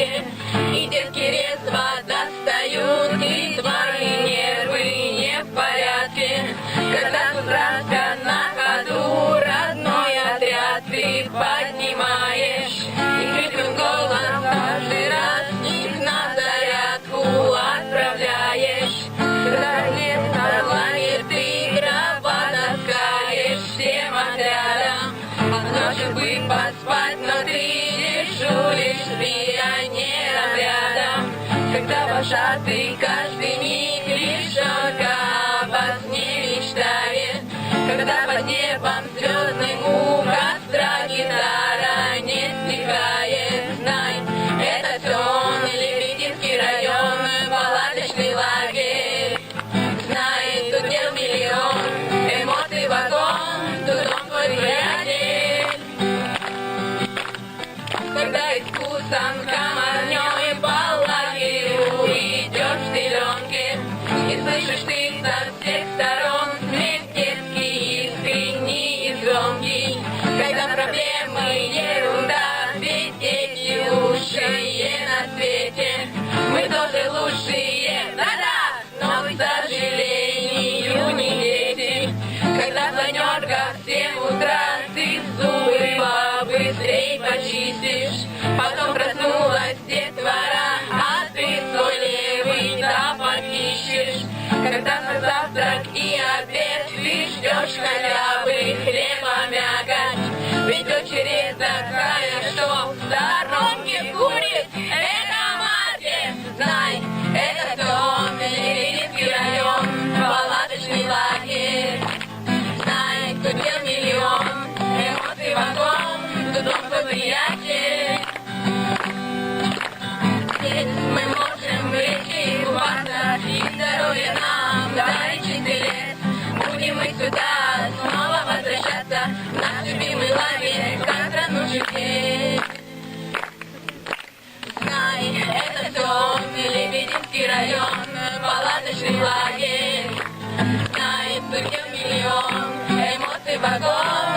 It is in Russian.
руке, и детки резво достают, и твои нервы не в порядке. Когда тут на ходу, родной отряд ты поднимаешь. Когда вожатый каждый миг лишь только во сне мечтает, когда под небом звездным у костра гитара не стихает. Знай, это сон, Лебединский район, палаточный лагерь. Знает, тут дел миллион, эмоций вагон, тут он твой приятель. Когда искусом Ведь очередь такая, что в сторонке курит. Это маркет, знай, это дом, Ленинградский район, палаточный лагерь. Знай, кто дел миллион, эмоций вагон, тут он твой приятель. Мы можем в речке купаться, и здоровье нам дарит лет. Будем мы сюда снова как страну чудес. Знай, это дом, Лебединский район, палаточный лагерь. Знай, тут миллион, эмоций вагон,